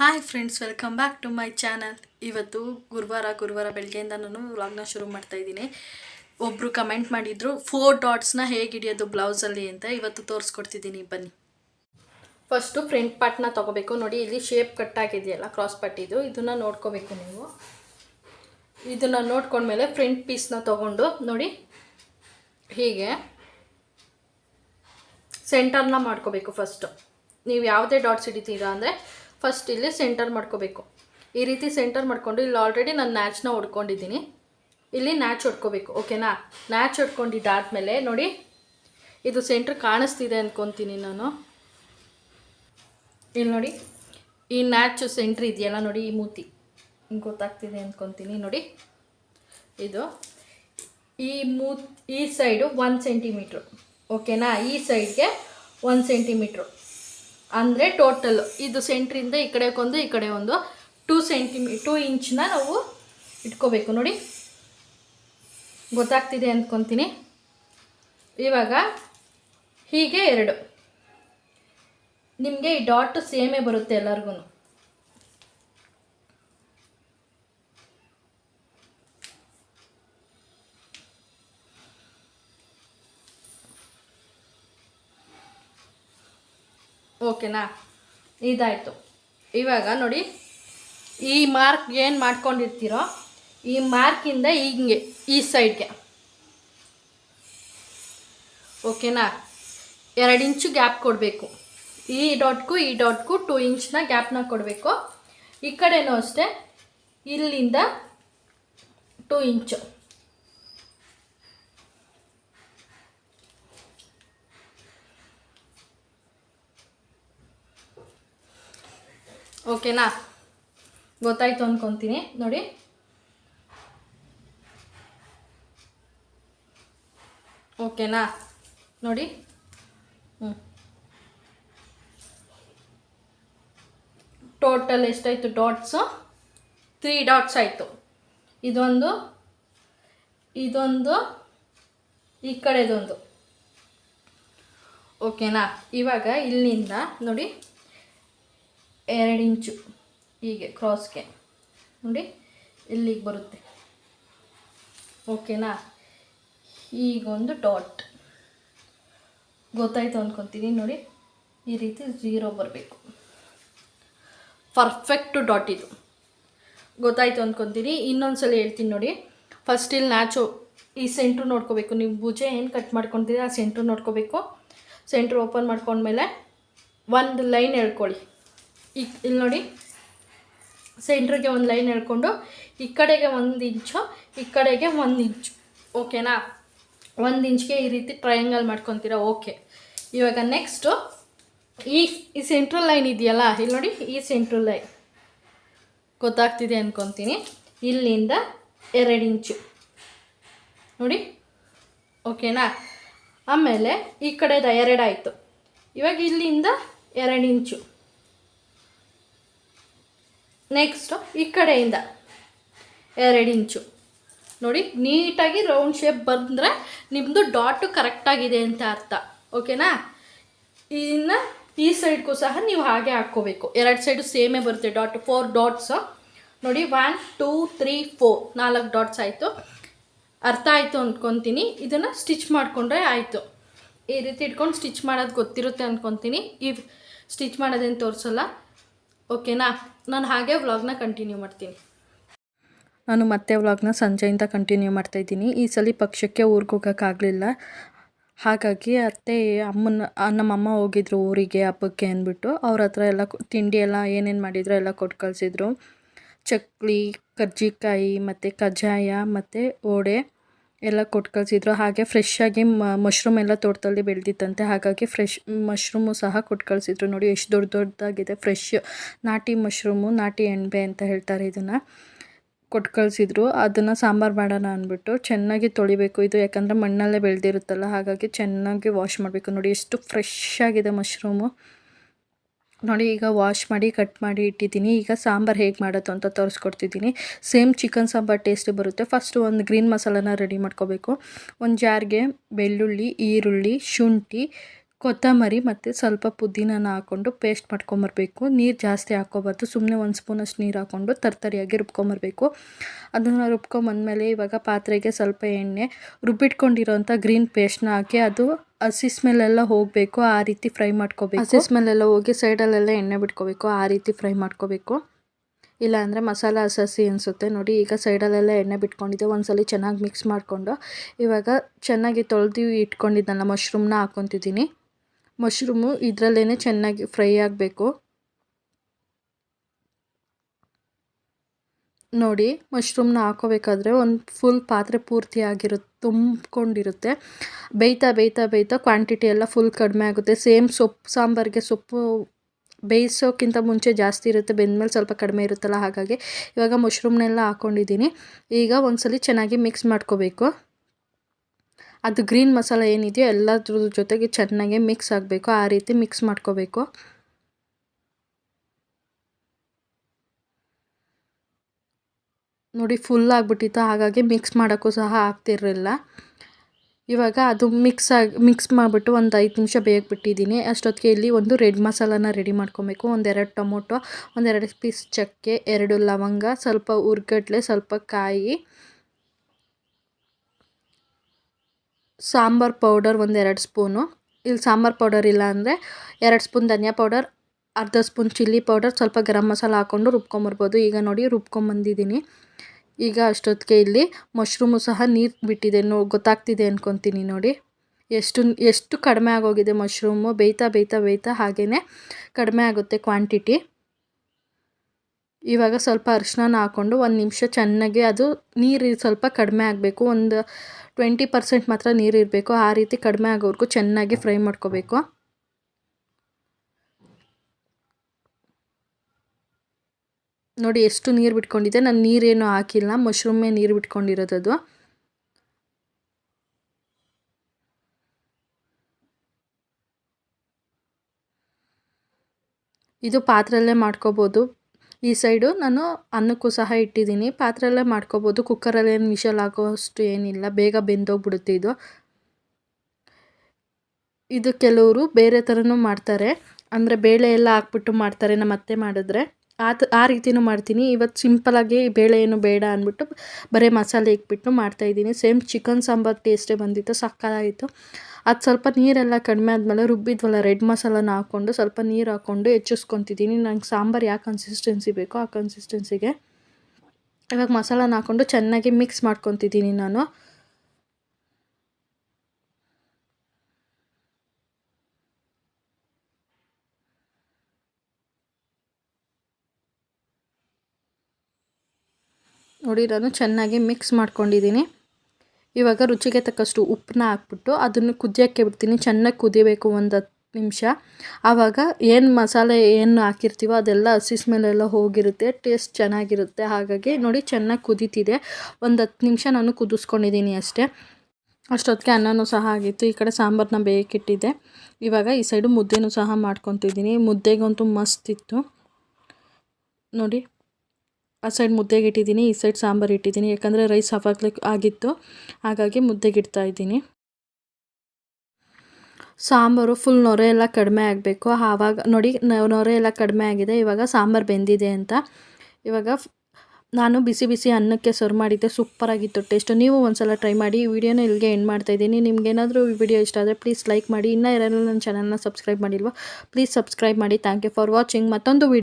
Hi friends welcome back to my channel ಇವತ್ತು ಗುರುವಾರ ಗುರುವಾರ ಬೆಳಗ್ಗೆಯಿಂದ ನಾನು ವ್ಲಾಗ್ನ ಶುರು ಮಾಡ್ತಾ ಇದ್ದೀನಿ. ಒಬ್ಬರು ಕಮೆಂಟ್ ಮಾಡಿದರು ಫೋರ್ ಡಾಟ್ಸ್ನ ಹೇಗೆ ಹಿಡಿಯೋದು ಬ್ಲೌಸಲ್ಲಿ ಅಂತ ಇವತ್ತು ತೋರಿಸ್ಕೊಡ್ತಿದ್ದೀನಿ, ಬನ್ನಿ. ಫಸ್ಟು ಫ್ರಂಟ್ ಪಾರ್ಟ್ನ ತೊಗೋಬೇಕು. ನೋಡಿ, ಇಲ್ಲಿ ಶೇಪ್ ಕಟ್ ಆಗಿದೆಯಲ್ಲ ಕ್ರಾಸ್ ಪಟ್ಟಿದು ಇದನ್ನು ನೋಡ್ಕೋಬೇಕು ನೀವು. ಇದನ್ನು ನೋಡ್ಕೊಂಡ್ಮೇಲೆ ಫ್ರಂಟ್ ಪೀಸ್ನ ತೊಗೊಂಡು, ನೋಡಿ, ಹೀಗೆ ಸೆಂಟರ್ನ ಮಾಡ್ಕೋಬೇಕು ಫಸ್ಟು ನೀವು ಯಾವುದೇ ಡಾಟ್ಸ್ ಹಿಡಿತೀರಾ ಅಂದರೆ ಫಸ್ಟ್ ಇಲ್ಲಿ ಸೆಂಟರ್ ಮಾಡ್ಕೋಬೇಕು. ಈ ರೀತಿ ಸೆಂಟರ್ ಮಾಡಿಕೊಂಡು ಇಲ್ಲಿ ಆಲ್ರೆಡಿ ನಾನು ನ್ಯಾಚ್ನ ಹೊಡ್ಕೊಂಡಿದ್ದೀನಿ. ಇಲ್ಲಿ ನ್ಯಾಚ್ ಹೊಡ್ಕೋಬೇಕು ಓಕೆನಾ ನ್ಯಾಚ್ ಹೊಡ್ಕೊಂಡಿದ್ದಾದ್ಮೇಲೆ ನೋಡಿ, ಇದು ಸೆಂಟ್ರ್ ಕಾಣಿಸ್ತಿದೆ ಅಂದ್ಕೊತೀನಿ ನಾನು. ಇಲ್ಲಿ ನೋಡಿ, ಈ ನ್ಯಾಚು ಸೆಂಟ್ರ್ ಇದೆಯಲ್ಲ ನೋಡಿ, ಈ ಮೂತಿ. ಗೊತ್ತಾಗ್ತಿದೆ ಅಂದ್ಕೊತೀನಿ ನೋಡಿ. ಇದು ಈ ಮೂತ್, ಈ ಸೈಡು ಒನ್ ಸೆಂಟಿಮೀಟ್ರು ಓಕೆನಾ ಈ ಸೈಡ್ಗೆ ಒನ್ ಸೆಂಟಿಮೀಟ್ರು ಅಂದರೆ ಟೋಟಲ್ ಇದು ಸೆಂಟ್ರಿಂದ ಈ ಕಡೆ ಒಂದು, ಈ ಕಡೆ ಒಂದು. ಟೂ ಸೆಂಟಿಮೀ ಟೂ ಇಂಚನ್ನ ನಾವು ಇಟ್ಕೋಬೇಕು ನೋಡಿ. ಗೊತ್ತಾಗ್ತಿದೆ ಅಂದ್ಕೊತೀನಿ ಇವಾಗ ಹೀಗೆ ಎರಡು. ನಿಮಗೆ ಈ ಡಾಟ್ ಸೇಮೇ ಬರುತ್ತೆ ಎಲ್ಲರಿಗೂ ಓಕೆನಾ? ಇದಾಯಿತು. ಇವಾಗ ನೋಡಿ, ಈ ಮಾರ್ಕ್ ಏನು ಮಾಡ್ಕೊಂಡಿರ್ತೀರೋ, ಈ ಮಾರ್ಕಿಂದ ಹಿಂಗೆ, ಈ ಸೈಡ್ಗೆ ಓಕೆನಾ? ಎರಡು ಇಂಚು ಗ್ಯಾಪ್ ಕೊಡಬೇಕು. ಈ ಡಾಟ್ಗೂ ಈ ಡಾಟ್ಗೂ ಟೂ ಇಂಚ್ನ ಗ್ಯಾಪ್ನ ಕೊಡಬೇಕು. ಈ ಕಡೆನೂ ಅಷ್ಟೇ, ಇಲ್ಲಿಂದ ಟೂ ಇಂಚು ಓಕೆನಾ? ಗೊತ್ತಾಯ್ತು ಅಂದ್ಕೊತೀನಿ ನೋಡಿ. ಓಕೆನಾ? ನೋಡಿ. ಹ್ಞೂ ಟೋಟಲ್ ಎಷ್ಟಾಯಿತು? ಡಾಟ್ಸು ತ್ರೀ ಡಾಟ್ಸ್ ಆಯಿತು. ಇದೊಂದು ಇದೊಂದು, ಈ ಕಡೆದೊಂದು. ಓಕೆನಾ? ಇವಾಗ ಇಲ್ಲಿಂದ, ನೋಡಿ. ಎರಡು ಇಂಚು. ಹೀಗೆ ಕ್ರಾಸ್ಗೆ ನೋಡಿ, ಇಲ್ಲಿಗೆ ಬರುತ್ತೆ. ಓಕೆನಾ ಈಗೊಂದು ಡಾಟ್ ಗೊತ್ತಾಯ್ತು ಅಂದ್ಕೊತೀನಿ ನೋಡಿ, ಈ ರೀತಿ ಜೀರೋ ಬರಬೇಕು. ಪರ್ಫೆಕ್ಟು ಡಾಟ್ ಇದು. ಗೊತ್ತಾಯ್ತು ಅಂದ್ಕೊತೀನಿ ಇನ್ನೊಂದು ಸಲ ಹೇಳ್ತೀನಿ ನೋಡಿ. ಫಸ್ಟ್ ಇಲ್ಲಿ ನ್ಯಾಚು ಈ ಸೆಂಟ್ರು ನೋಡ್ಕೋಬೇಕು. ನೀವು ಭುಜ ಏನು ಕಟ್ ಮಾಡ್ಕೊತೀರಿ, ಆ ಸೆಂಟ್ರು ನೋಡ್ಕೋಬೇಕು. ಸೆಂಟ್ರ್ ಓಪನ್ ಮಾಡ್ಕೊಂಡ್ಮೇಲೆ, ಒಂದು ಲೈನ್ ಹೇಳ್ಕೊಳ್ಳಿ ಇಲ್ಲಿ ನೋಡಿ. ಸೆಂಟ್ರಿಗೆ ಒಂದು ಲೈನ್ ಹೇಳ್ಕೊಂಡು, ಈ ಕಡೆಗೆ ಒಂದು ಇಂಚು ಈ ಕಡೆಗೆ ಒಂದು ಇಂಚು ಓಕೆನಾ ಒಂದು ಇಂಚ್ಗೆ ಈ ರೀತಿ ಟ್ರಯಾಂಗಲ್ ಮಾಡ್ಕೊತೀರ? ಓಕೆ ಇವಾಗ ನೆಕ್ಸ್ಟು ಈ ಈ ಸೆಂಟ್ರಲ್ ಲೈನ್ ಇದೆಯಲ್ಲ, ಇಲ್ಲಿ ನೋಡಿ, ಈ ಸೆಂಟ್ರಲ್ ಲೈನ್ ಗೊತ್ತಾಗ್ತಿದೆ ಅಂದ್ಕೊತೀನಿ ಇಲ್ಲಿಂದ ಎರಡು ಇಂಚು ನೋಡಿ? ಓಕೆನಾ ಆಮೇಲೆ ಈ ಕಡೆದ ಎರಡಾಯಿತು ಇವಾಗ ಇಲ್ಲಿಂದ ಎರಡು ಇಂಚು ನೆಕ್ಸ್ಟು ಈ ಕಡೆಯಿಂದ ಎರಡು ಇಂಚು ನೋಡಿ, ನೀಟಾಗಿ ರೌಂಡ್ ಶೇಪ್ ಬಂದರೆ ನಿಮ್ಮದು ಡಾಟು ಕರೆಕ್ಟಾಗಿದೆ ಅಂತ ಅರ್ಥ. ಓಕೆನಾ ಇನ್ನು ಈ ಸೈಡ್ಗೂ ಸಹ ನೀವು ಹಾಗೆ ಹಾಕ್ಕೋಬೇಕು. ಎರಡು ಸೈಡು ಸೇಮೇ ಬರುತ್ತೆ ಡಾಟ್ ಫೋರ್ ಡಾಟ್ಸು ನೋಡಿ ಒನ್ ಟೂ ತ್ರೀ ಫೋರ್ ನಾಲ್ಕು ಡಾಟ್ಸ್ ಆಯಿತು. ಅರ್ಥ ಆಯಿತು ಅಂದ್ಕೊತೀನಿ ಇದನ್ನು ಸ್ಟಿಚ್ ಮಾಡಿಕೊಂಡ್ರೆ ಆಯಿತು. ಈ ರೀತಿ ಇಟ್ಕೊಂಡು ಸ್ಟಿಚ್ ಮಾಡೋದು ಗೊತ್ತಿರುತ್ತೆ ಅಂದ್ಕೊತೀನಿ ಈ ಸ್ಟಿಚ್ ಮಾಡೋದೇನು ತೋರಿಸಲ್ಲ. ಓಕೆನಾ? ನಾನು ಹಾಗೆ ವ್ಲಾಗ್ನ ಕಂಟಿನ್ಯೂ ಮಾಡ್ತೀನಿ. ನಾನು ಮತ್ತೆ ವ್ಲಾಗ್ನ ಸಂಜೆಯಿಂದ ಕಂಟಿನ್ಯೂ ಮಾಡ್ತಾಯಿದ್ದೀನಿ ಈ ಸಲ ಪಕ್ಷಕ್ಕೆ ಊರಿಗೆ ಹೋಗೋಕ್ಕಾಗಲಿಲ್ಲ ಹಾಗಾಗಿ ಅತ್ತೆ, ಅಮ್ಮನ ನಮ್ಮಮ್ಮ ಹೋಗಿದ್ರು ಊರಿಗೆ, ಹಬ್ಬಕ್ಕೆ ಅಂದ್ಬಿಟ್ಟು. ಅವ್ರ ಹತ್ರ ಎಲ್ಲ ತಿಂಡಿ ಎಲ್ಲ ಏನೇನು ಮಾಡಿದ್ರು ಎಲ್ಲ ಕೊಟ್ಟು ಕಳಿಸಿದ್ರು. ಚಕ್ಲಿ, ಕರ್ಜಿಕಾಯಿ, ಮತ್ತು ಕಜ್ಜಾಯ, ಮತ್ತು ವಡೆ. ಎಲ್ಲ ಕೊಟ್ಟು ಕಳಿಸಿದ್ರು ಹಾಗೆ ಫ್ರೆಶ್ಶಾಗಿ ಮಶ್ರೂಮ್ ಎಲ್ಲ ತೋಟದಲ್ಲಿ ಬೆಳೆದಿತ್ತಂತೆ. ಹಾಗಾಗಿ ಫ್ರೆಶ್ ಮಶ್ರೂಮು ಸಹ ಕೊಟ್ಟು ಕಳಿಸಿದ್ರು ನೋಡಿ, ಎಷ್ಟು ದೊಡ್ಡ ದೊಡ್ಡದಾಗಿದೆ ಫ್ರೆಶ್ ನಾಟಿ ಮಶ್ರೂಮು ನಾಟಿ ಎಣ್ಬೆ ಅಂತ ಹೇಳ್ತಾರೆ ಇದನ್ನು. ಕೊಟ್ಟು ಕಳಿಸಿದ್ರು ಅದನ್ನು ಸಾಂಬಾರು ಮಾಡೋಣ ಅಂದ್ಬಿಟ್ಟು ಚೆನ್ನಾಗಿ ತೊಳಿಬೇಕು. ಇದು ಯಾಕಂದರೆ ಮಣ್ಣಲ್ಲೇ ಬೆಳೆದಿರುತ್ತಲ್ಲ, ಹಾಗಾಗಿ ಚೆನ್ನಾಗಿ ವಾಶ್ ಮಾಡಬೇಕು. ನೋಡಿ, ಎಷ್ಟು ಫ್ರೆಶ್ ಆಗಿದೆ ಮಶ್ರೂಮು ನೋಡಿ, ಈಗ ವಾಶ್ ಮಾಡಿ ಕಟ್ ಮಾಡಿ ಇಟ್ಟಿದ್ದೀನಿ. ಈಗ ಸಾಂಬಾರು ಹೇಗೆ ಮಾಡೋದು ಅಂತ ತೋರಿಸ್ಕೊಡ್ತಿದ್ದೀನಿ. ಸೇಮ್ ಚಿಕನ್ ಸಾಂಬಾರು ಟೇಸ್ಟ್ ಬರುತ್ತೆ. ಫಸ್ಟು ಒಂದು ಗ್ರೀನ್ ಮಸಾಲಾನ ರೆಡಿ ಮಾಡ್ಕೋಬೇಕು. ಒಂದು ಜಾರ್ಗೆ ಬೆಳ್ಳುಳ್ಳಿ, ಈರುಳ್ಳಿ, ಶುಂಠಿ ಕೊತ್ತಂಬರಿ ಮತ್ತು ಸ್ವಲ್ಪ ಪುದೀನನ ಹಾಕ್ಕೊಂಡು ಪೇಸ್ಟ್ ಮಾಡ್ಕೊಂಬರ್ಬೇಕು. ನೀರು ಜಾಸ್ತಿ ಹಾಕ್ಕೋಬಾರ್ದು. ಸುಮ್ಮನೆ ಒಂದು ಸ್ಪೂನಷ್ಟು ನೀರು ಹಾಕ್ಕೊಂಡು ತರ್ತರಿಯಾಗಿ ರುಬ್ಕೊಂಬರ್ಬೇಕು. ಅದನ್ನು ರುಬ್ಕೊಂಬಂದಮೇಲೆ ಇವಾಗ ಪಾತ್ರೆಗೆ ಸ್ವಲ್ಪ ಎಣ್ಣೆ, ರುಬ್ಬಿಟ್ಕೊಂಡಿರೋಂಥ ಗ್ರೀನ್ ಪೇಸ್ಟ್ನ ಹಾಕಿ ಅದು ಹಸಿ ಸ್ಮೆಲ್ಲೆಲ್ಲ ಹೋಗಬೇಕು. ಆ ರೀತಿ ಫ್ರೈ ಮಾಡ್ಕೋಬೇಕು. ಹಸಿ ಸ್ಮೆಲ್ಲೆಲ್ಲ ಹೋಗಿ ಸೈಡಲ್ಲೆಲ್ಲ ಎಣ್ಣೆ ಬಿಟ್ಕೋಬೇಕು. ಆ ರೀತಿ ಫ್ರೈ ಮಾಡ್ಕೋಬೇಕು. ಇಲ್ಲ ಅಂದರೆ ಮಸಾಲ ಹಸಿ ಅನಿಸುತ್ತೆ. ನೋಡಿ, ಈಗ ಸೈಡಲ್ಲೆಲ್ಲ ಎಣ್ಣೆ ಬಿಟ್ಕೊಂಡಿದ್ದೆ ಒಂದ್ಸಲ ಚೆನ್ನಾಗಿ ಮಿಕ್ಸ್ ಮಾಡಿಕೊಂಡು ಇವಾಗ ಚೆನ್ನಾಗಿ ತೊಳೆದು ಇಟ್ಕೊಂಡಿದ್ದಲ್ಲ ಮಶ್ರೂಮ್ನ ಹಾಕ್ಕೊತಿದ್ದೀನಿ. ಮಶ್ರೂಮು ಇದರಲ್ಲೇ ಚೆನ್ನಾಗಿ ಫ್ರೈ ಆಗಬೇಕು. ನೋಡಿ, ಮಶ್ರೂಮ್ನ ಹಾಕೋಬೇಕಾದ್ರೆ ಒಂದು ಫುಲ್ ಪಾತ್ರೆ ಪೂರ್ತಿ ಆಗಿರುತ್ತೆ ತುಂಬಿಕೊಂಡಿರುತ್ತೆ. ಬೇಯ್ತಾ ಬೇಯ್ತಾ ಬೇಯ್ತಾ ಕ್ವಾಂಟಿಟಿ ಎಲ್ಲ ಫುಲ್ ಕಡಿಮೆ ಆಗುತ್ತೆ. ಸೇಮ್ ಸೊಪ್ಪು, ಸಾಂಬಾರಿಗೆ ಸೊಪ್ಪು ಬೇಯಿಸೋಕ್ಕಿಂತ ಮುಂಚೆ ಜಾಸ್ತಿ ಇರುತ್ತೆ. ಬೆಂದಮೇಲೆ ಸ್ವಲ್ಪ ಕಡಿಮೆ ಇರುತ್ತಲ್ಲ ಹಾಗಾಗಿ ಇವಾಗ ಮಶ್ರೂಮ್ನೆಲ್ಲ ಹಾಕ್ಕೊಂಡಿದ್ದೀನಿ ಈಗ ಒಂದ್ಸಲಿ ಚೆನ್ನಾಗಿ ಮಿಕ್ಸ್ ಮಾಡ್ಕೋಬೇಕು. ಅದು ಗ್ರೀನ್ ಮಸಾಲ ಏನಿದೆಯೋ ಎಲ್ಲದ್ರ ಜೊತೆಗೆ ಚೆನ್ನಾಗಿ ಮಿಕ್ಸ್ ಆಗಬೇಕು. ಆ ರೀತಿ ಮಿಕ್ಸ್ ಮಾಡ್ಕೋಬೇಕು. ನೋಡಿ ಫುಲ್ ಆಗಿಬಿಟ್ಟಿತ್ತು. ಹಾಗಾಗಿ ಮಿಕ್ಸ್ ಮಾಡೋಕ್ಕೂ ಸಹ ಆಗ್ತಿರಲಿಲ್ಲ. ಇವಾಗ ಅದು ಮಿಕ್ಸ್ ಆಗಿ ಮಿಕ್ಸ್ ಮಾಡಿಬಿಟ್ಟು ಒಂದು ಐದು ನಿಮಿಷ ಬೇಯಕ್ಕೆ ಅಷ್ಟೊತ್ತಿಗೆ ಇಲ್ಲಿ ಒಂದು ರೆಡ್ ಮಸಾಲಾನ ರೆಡಿ ಮಾಡ್ಕೊಬೇಕು. ಒಂದೆರಡು ಟೊಮೊಟೊ ಒಂದೆರಡು ಪೀಸ್ ಚಕ್ಕೆ, ಎರಡು ಲವಂಗ, ಸ್ವಲ್ಪ ಉರ್ಗಡ್ಲೆ, ಸ್ವಲ್ಪ ಕಾಯಿ. ಸಾಂಬಾರು ಪೌಡರ್ ಒಂದೆರಡು ಸ್ಪೂನು. ಇಲ್ಲಿ ಸಾಂಬಾರು ಪೌಡರ್ ಇಲ್ಲ ಅಂದರೆ ಎರಡು ಸ್ಪೂನ್ ಧನಿಯಾ ಪೌಡರ್, ಅರ್ಧ ಸ್ಪೂನ್ ಚಿಲ್ಲಿ ಪೌಡರ್, ಸ್ವಲ್ಪ ಗರಂ ಮಸಾಲ ಹಾಕ್ಕೊಂಡು ರುಬ್ಕೊಂಬರ್ಬೋದು. ಈಗ ನೋಡಿ ರುಬ್ಕೊಂಬಂದಿದ್ದೀನಿ. ಈಗ ಅಷ್ಟೊತ್ತಿಗೆ ಇಲ್ಲಿ ಮಶ್ರೂಮು ಸಹ ನೀರು ಬಿಟ್ಟಿದೆ. ನೋ, ಗೊತ್ತಾಗ್ತಿದೆ ಅಂದ್ಕೊತೀನಿ ನೋಡಿ. ಎಷ್ಟು ಎಷ್ಟು ಕಡಿಮೆ ಆಗೋಗಿದೆ ಮಶ್ರೂಮು ಬೇಯ್ತಾ ಬೇಯ್ತಾ ಬೇಯ್ತಾ ಹಾಗೆಯೇ ಕಡಿಮೆ ಆಗುತ್ತೆ ಕ್ವಾಂಟಿಟಿ ಇವಾಗ ಸ್ವಲ್ಪ ಅರಿಶಿನ ಹಾಕ್ಕೊಂಡು ಒಂದು ನಿಮಿಷ ಚೆನ್ನಾಗಿ ಅದು ನೀರು ಸ್ವಲ್ಪ ಕಡಿಮೆ ಆಗಬೇಕು. ಒಂದು ಟ್ವೆಂಟಿ ಪರ್ಸೆಂಟ್ ಮಾತ್ರ ನೀರು ಇರಬೇಕು. ಆ ರೀತಿ ಕಡಿಮೆ ಆಗೋವರೆಗೂ ಚೆನ್ನಾಗಿ ಫ್ರೈ ಮಾಡ್ಕೋಬೇಕು. ನೋಡಿ ಎಷ್ಟು ನೀರು ಬಿಟ್ಕೊಂಡಿದೆ. ನಾನು ನೀರೇನು ಹಾಕಿಲ್ಲ. ಮಶ್ರೂಮೇ ನೀರು ಬಿಟ್ಕೊಂಡಿರೋದದು ಇದು ಪಾತ್ರೆಯಲ್ಲೇ ಮಾಡ್ಕೋಬೋದು. ಈ ಸೈಡು ನಾನು ಅನ್ನಕ್ಕೂ ಸಹ ಇಟ್ಟಿದ್ದೀನಿ. ಪಾತ್ರೆಲ್ಲೇ ಮಾಡ್ಕೋಬೋದು. ಕುಕ್ಕರಲ್ಲಿ ಏನು ವಿಷಲ್ ಆಗೋಷ್ಟು ಏನಿಲ್ಲ. ಬೇಗ ಬೆಂದೋಗ್ಬಿಡುತ್ತೆ ಇದು. ಇದು ಕೆಲವರು ಬೇರೆ ಥರನೂ ಮಾಡ್ತಾರೆ. ಅಂದರೆ ಬೇಳೆ ಎಲ್ಲ ಹಾಕ್ಬಿಟ್ಟು ಮಾಡ್ತಾರೆ. ನಮ್ಮ ಅತ್ತೆ ಮಾಡಿದ್ರೆ. ಆ ತ ಆ ರೀತಿಯೂ ಮಾಡ್ತೀನಿ. ಇವತ್ತು ಸಿಂಪಲಾಗಿ ಬೇಳೆ ಏನು ಬೇಡ ಅಂದ್ಬಿಟ್ಟು ಬರೀ ಮಸಾಲೆ ಇಕ್ಬಿಟ್ಟು ಮಾಡ್ತಾಯಿದ್ದೀನಿ ಸೇಮ್ ಚಿಕನ್ ಸಾಂಬಾರು ಟೇಸ್ಟೇ ಬಂದಿತ್ತು, ಸಕ್ಕತ್ತಾಗಿತ್ತು. ಅದು ಸ್ವಲ್ಪ ನೀರೆಲ್ಲ ಕಡಿಮೆ ಆದಮೇಲೆ ರುಬ್ಬಿದ್ವಲ್ಲ ರೆಡ್ ಮಸಾಲನ ಹಾಕ್ಕೊಂಡು ಸ್ವಲ್ಪ ನೀರು ಹಾಕ್ಕೊಂಡು ಹೆಚ್ಚಿಸ್ಕೊತಿದ್ದೀನಿ. ನಂಗೆ ಸಾಂಬಾರು ಯಾವ ಕನ್ಸಿಸ್ಟೆನ್ಸಿ ಬೇಕೋ ಆ ಕನ್ಸಿಸ್ಟೆನ್ಸಿಗೆ ಇವಾಗ ಮಸಾಲನ ಹಾಕ್ಕೊಂಡು ಚೆನ್ನಾಗಿ ಮಿಕ್ಸ್ ಮಾಡ್ಕೊತಿದ್ದೀನಿ ನಾನು. ನೋಡಿ ನಾನು ಚೆನ್ನಾಗಿ ಮಿಕ್ಸ್ ಮಾಡ್ಕೊಂಡಿದ್ದೀನಿ. ಇವಾಗ ರುಚಿಗೆ ತಕ್ಕಷ್ಟು ಉಪ್ಪನ್ನ ಹಾಕ್ಬಿಟ್ಟು ಅದನ್ನು ಕುದಿಯೋಕ್ಕೆ ಬಿಡ್ತೀನಿ. ಚೆನ್ನಾಗಿ ಕುದಿಬೇಕು ಒಂದು ಹತ್ತು ನಿಮಿಷ. ಆವಾಗ ಏನು ಮಸಾಲೆ ಏನು ಹಾಕಿರ್ತೀವೋ ಅದೆಲ್ಲ ಹಸಿ ಸ್ಮೆಲ್ಲೆಲ್ಲ ಹೋಗಿರುತ್ತೆ, ಟೇಸ್ಟ್ ಚೆನ್ನಾಗಿರುತ್ತೆ. ಹಾಗಾಗಿ ನೋಡಿ, ಚೆನ್ನಾಗಿ ಕುದೀತಿದೆ. ಒಂದು ಹತ್ತು ನಿಮಿಷ ನಾನು ಕುದಿಸ್ಕೊಂಡಿದ್ದೀನಿ ಅಷ್ಟೇ. ಅಷ್ಟೊತ್ತಿಗೆ ಅನ್ನನೂ ಸಹ ಆಗಿತ್ತು. ಈ ಕಡೆ ಸಾಂಬಾರನ್ನ ಬೇಯಕ್ಕಿಟ್ಟಿದ್ದೆ ಇವಾಗ ಈ ಸೈಡು ಮುದ್ದೆನೂ ಸಹ ಮಾಡ್ಕೊತಿದ್ದೀನಿ. ಮುದ್ದೆಗಂತೂ ಮಸ್ತ್ ಇತ್ತು. ನೋಡಿ ಆ ಸೈಡ್ ಮುದ್ದೆಗೆ ಇಟ್ಟಿದ್ದೀನಿ, ಈ ಸೈಡ್ ಸಾಂಬಾರು ಇಟ್ಟಿದ್ದೀನಿ. ಯಾಕಂದರೆ ರೈಸ್ ಹಾಫಾಗ್ಲಿಕ್ಕೆ ಆಗಿತ್ತು. ಹಾಗಾಗಿ ಮುದ್ದೆಗೆ ಇಡ್ತಾ ಇದ್ದೀನಿ. ಸಾಂಬಾರು ಫುಲ್ ನೊರೆ ಎಲ್ಲ ಕಡಿಮೆ ಆಗಬೇಕು. ಆವಾಗ ನೋಡಿ ನೊರೆ ಎಲ್ಲ ಕಡಿಮೆ ಆಗಿದೆ. ಇವಾಗ ಸಾಂಬಾರು ಬೆಂದಿದೆ ಅಂತ. ಇವಾಗ ನಾನು ಬಿಸಿ ಬಿಸಿ ಅನ್ನಕ್ಕೆ ಸರ್ವ್ ಮಾಡಿದ್ದೆ. ಸೂಪರಾಗಿತ್ತು ಟೇಸ್ಟು ನೀವು ಒಂದ್ಸಲ ಟ್ರೈ ಮಾಡಿ. ಈ ವಿಡಿಯೋನ ಇಲ್ಲಿಗೆ ಎಂಡ್ ಮಾಡ್ತಾಯಿದ್ದೀನಿ ನಿಮ್ಗೇನಾದರೂ ಈ ವಿಡಿಯೋ ಇಷ್ಟ ಆದರೆ ಪ್ಲೀಸ್ ಲೈಕ್ ಮಾಡಿ. ಇನ್ನೂ ಯಾರು ನನ್ನ ಚಾನಲ್ನ ಸಬ್ಸ್ಕ್ರೈಬ್ ಮಾಡಿಲ್ವೋ ಪ್ಲೀಸ್ ಸಬ್ಸ್ಕ್ರೈಬ್ ಮಾಡಿ. ಥ್ಯಾಂಕ್ ಯು ಫಾರ್ ವಾಚಿಂಗ್ ಮತ್ತೊಂದು ವಿಡಿಯೋ